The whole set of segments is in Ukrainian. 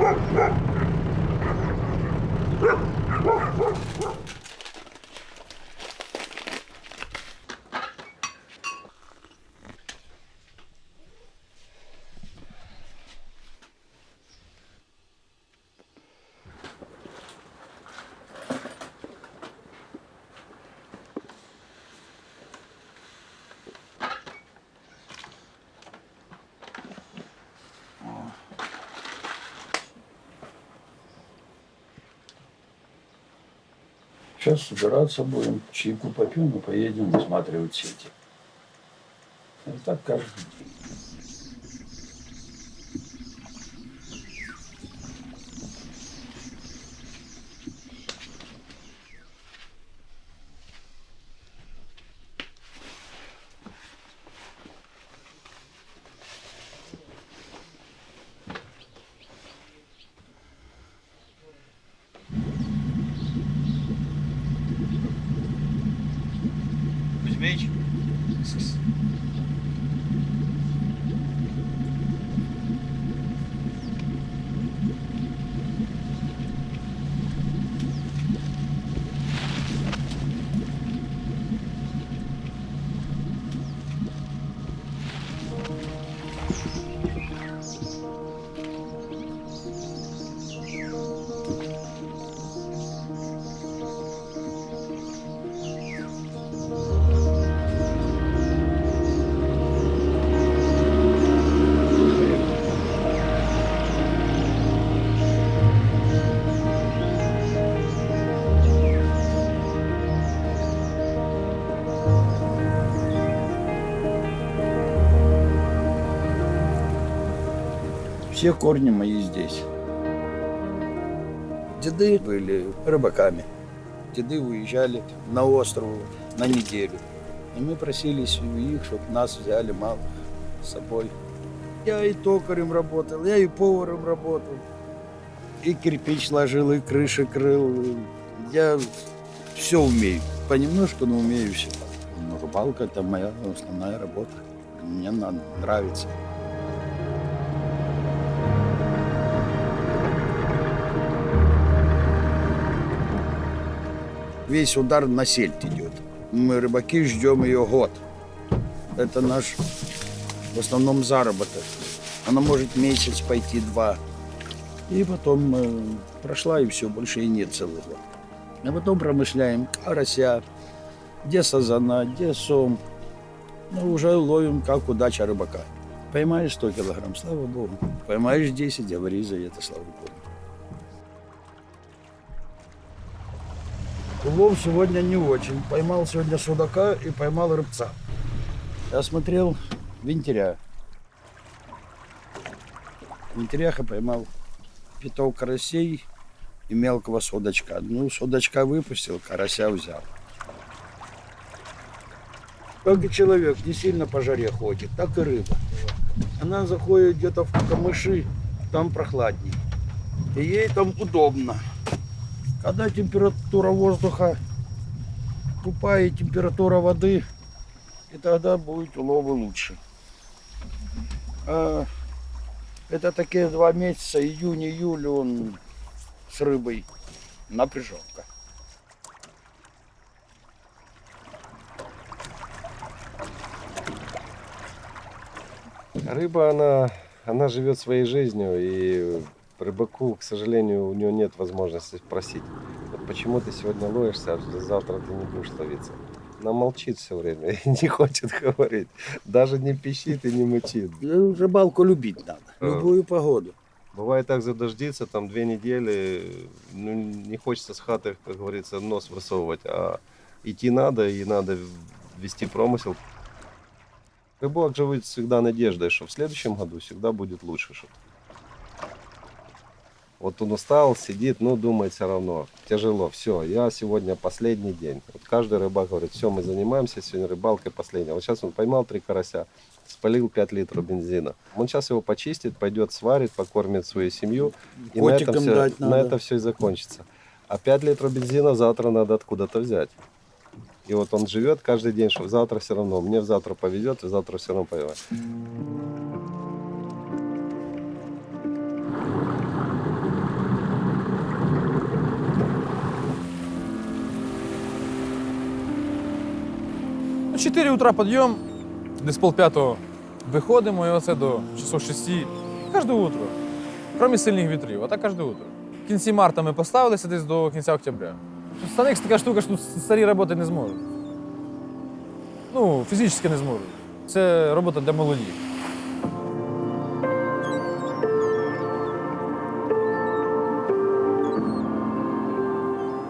Ha ha! Сейчас собираться будем, чайку попьем и поедем осматривать сети. Это так каждый день. infelizmente. Все корни мои здесь. Деды были рыбаками. Деды уезжали на остров на неделю. И мы просились у них, чтобы нас взяли малых с собой. Я и токарем работал, я и поваром работал. И кирпич ложил, и крыши крыл. Я все умею. Понемножку, но умею все. Но рыбалка – это моя основная работа. Мне нравится. Весь удар на сельдь идет. Мы, рыбаки, ждем ее год. Это наш в основном заработок. Она может месяц пойти, два. И потом э, прошла, и все, больше и нет целый год. А потом промышляем карася, где сазана, где сом. Ну, уже ловим, как удача рыбака. Поймаешь 100 килограмм, слава богу. Поймаешь 10, говори за это, слава богу. Улов сегодня не очень. Поймал сегодня судака и поймал рыбца. Я смотрел винтеря. В винтерях я поймал пяток карасей и мелкого судачка. Ну, судачка выпустил, карася взял. Как и человек не сильно по жаре ходит, так и рыба. Она заходит где-то в камыши, там прохладней. И ей там удобно. Когда температура воздуха купа и температура воды, и тогда будет уловы лучше. А это такие два месяца, июнь-июль, он с рыбой напряженка. Рыба, она, она живет своей жизнью, и рыбаку, к сожалению, у него нет возможности спросить, почему ты сегодня ловишься, а завтра ты не будешь ловиться. Она молчит все время и не хочет говорить. Даже не пищит и не мычит. Ну, Рыбалку любить надо, А. любую погоду. Бывает так задождится, там две недели, ну, не хочется с хаты, как говорится, нос высовывать, а идти надо, и надо вести промысел. Рыбак живет всегда надеждой, что в следующем году всегда будет лучше что-то. Вот он устал, сидит, ну, думает все равно, тяжело, все, я сегодня последний день. Вот каждый рыбак говорит, все, мы занимаемся сегодня рыбалкой последняя. Вот сейчас он поймал три карася, спалил 5 литров бензина. Он сейчас его почистит, пойдет сварит, покормит свою семью. И на этом, все, на это все и закончится. А 5 литров бензина завтра надо откуда-то взять. И вот он живет каждый день, что завтра все равно, мне завтра повезет, и завтра все равно поймаю. 4 утра підйом, десь полп'ятого виходимо, і оце до часов 6. Кожне утро. Крім сильних вітрів, а так кожне утро. В кінці марта ми поставилися десь до кінця октября. Станик така штука, що старі роботи не зможуть. Ну, фізично не зможуть. Це робота для молодих.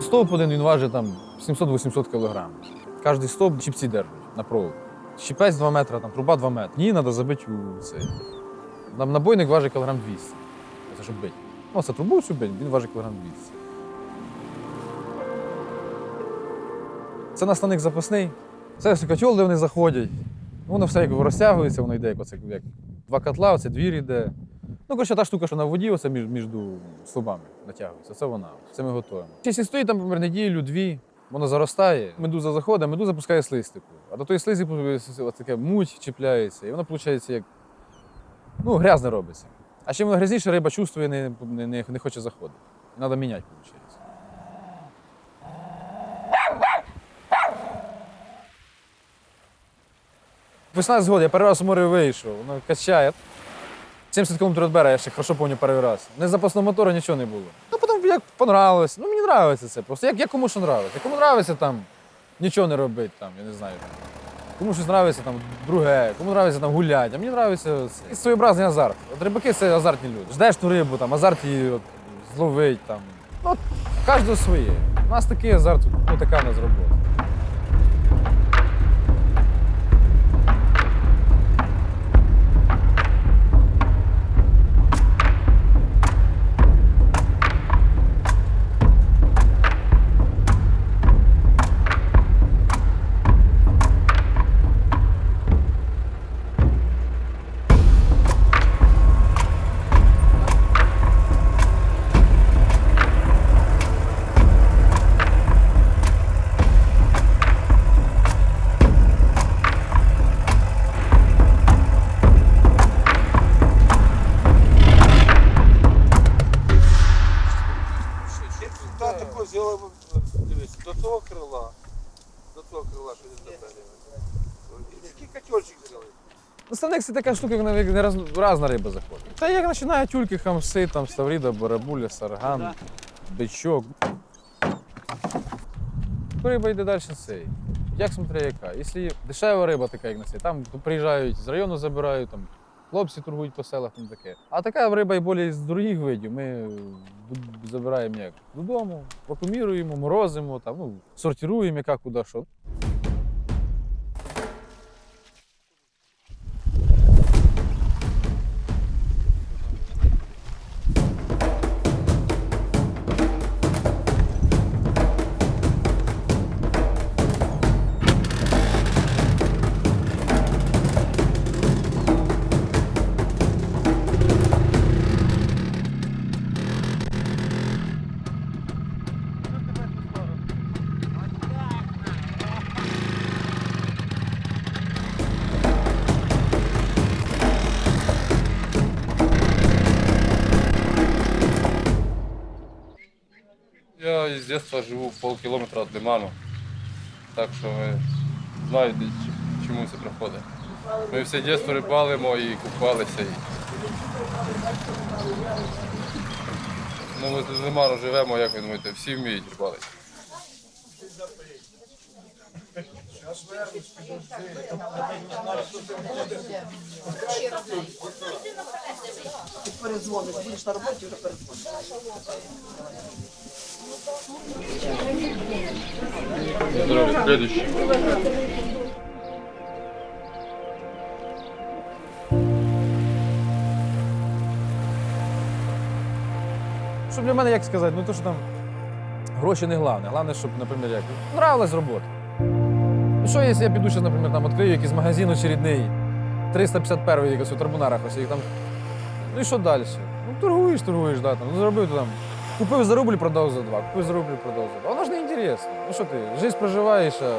Стовп один він важить там 700-800 кг. Кожний стовп чіпці держать на провод. Щіпець 2 метри, там, труба 2 метри. Її треба забити у цей. Нам набойник важить кілограм 200. Це щоб бити. Ну, це трубу цю бить, він важить кілограм 200. Це наставник запасний. Це ось котел, де вони заходять. Воно все як розтягується, воно йде як, оце, як два котла, оце двір йде. Ну, коротше, та штука, що на воді, оце між, між стовбами натягується. Це вона. Це ми готуємо. Якщо стоїть там, наприклад, неділю, дві, воно заростає, медуза заходить, медуза пускає слизтику. А до тої слизі ось таке муть чіпляється, і воно, виходить, як ну, грязне робиться. А чим воно грязніше, риба чувствує, не, не, не, хоче заходити. Треба міняти, виходить. Весна згода, я перший раз у море вийшов, воно качає. 70 км від берега, я ще хорошо пам'ятаю перший раз. Не запасного мотора нічого не було. Як понравилось. Ну мені подобається це. Просто як, як кому що подобається. Кому подобається там нічого не робити, там, я не знаю. Там. Кому щось подобається там друге, кому подобається там гуляти, а мені подобається це. своєобразний азарт. От рибаки це азартні люди. Ждеш ту рибу, там, азарт її от, зловить. Там. Ну, от, кожного своє. У нас такий азарт, ну така в нас робота. Наставник це така штука, вона як не раз, разна риба заходить. Та як починає тюльки, хамси, там, ставріда, барабуля, сарган, бичок. Риба йде далі цей. Як смотря яка. Якщо дешева риба така, як на цей, там приїжджають з району забирають, там хлопці торгують по селах, там таке. А така риба і більш з дорогих видів. Ми забираємо як додому, вакууміруємо, морозимо, там, ну, сортируємо, яка куди що. Я з дитинства живу полкілометра від лиману, так що ми знаєте, чому це приходить. Ми все дитинство рибалимо і купалися. І... Ну, ми з лиману живемо, як ви думаєте, всі вміють рибалити. перезвониш, будеш на роботі, вже перезвониш. Следующий. Щоб для мене, як сказати, ну то що там гроші не головне. Головне, щоб, наприклад, як нравилась робота. Ну що, якщо я піду зараз, наприклад, там відкрию якийсь магазин очередний, 351-й якийсь у Тарбунарах, ось їх там. Ну і що далі? Ну торгуєш, торгуєш, да, там, ну заробив ти там. Купив за рубль, продав за два, купив за рубль, продав за два. Воно ж не інтересно. Ну що ти, життя проживаєш, а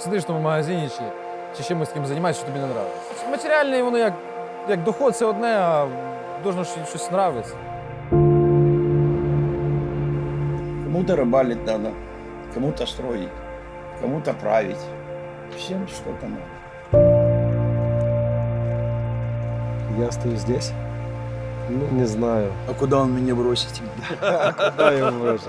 сидиш в магазині чи, чи чимось таким займаєшся, що тобі не подобається. Матеріальне воно як, як доход це одне, а должно щось нравиться. Кому-то рыбалить надо, кому-то строить, кому-то править. Всем что-то надо. Я остаюсь здесь? Ну, не знаю. А куда он меня бросит? Куда его бросить?